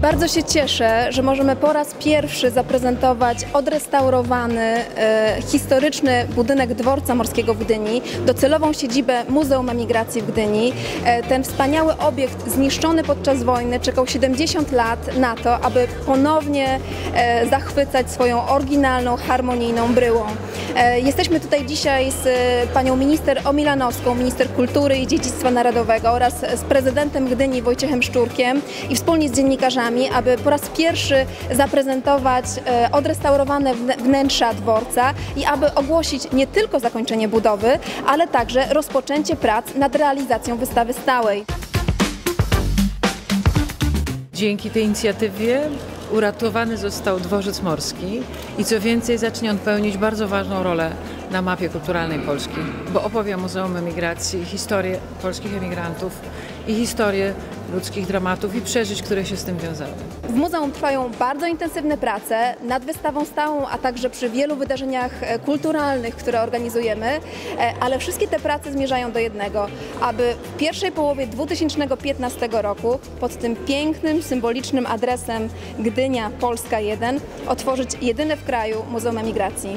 Bardzo się cieszę, że możemy po raz pierwszy zaprezentować odrestaurowany, e, historyczny budynek dworca morskiego w Gdyni, docelową siedzibę Muzeum Emigracji w Gdyni. E, ten wspaniały obiekt zniszczony podczas wojny czekał 70 lat na to, aby ponownie e, zachwycać swoją oryginalną, harmonijną bryłą. E, jesteśmy tutaj dzisiaj z e, panią minister Omilanowską, minister kultury i dziedzictwa narodowego oraz z prezydentem Gdyni Wojciechem Szczurkiem i wspólnie z dziennikarzami, aby po raz pierwszy zaprezentować e, odrestaurowane wnę- wnętrza dworca i aby ogłosić nie tylko zakończenie budowy, ale także rozpoczęcie prac nad realizacją wystawy stałej. Dzięki tej inicjatywie uratowany został dworzec morski i co więcej zacznie on pełnić bardzo ważną rolę na mapie kulturalnej Polski, bo opowie Muzeum Emigracji, historię polskich emigrantów i historię ludzkich dramatów i przeżyć, które się z tym wiązały. W muzeum trwają bardzo intensywne prace nad wystawą stałą, a także przy wielu wydarzeniach e, kulturalnych, które organizujemy, e, ale wszystkie te prace zmierzają do jednego, aby w pierwszej połowie 2015 roku pod tym pięknym, symbolicznym adresem Gdynia Polska 1 otworzyć jedyne w kraju Muzeum Emigracji.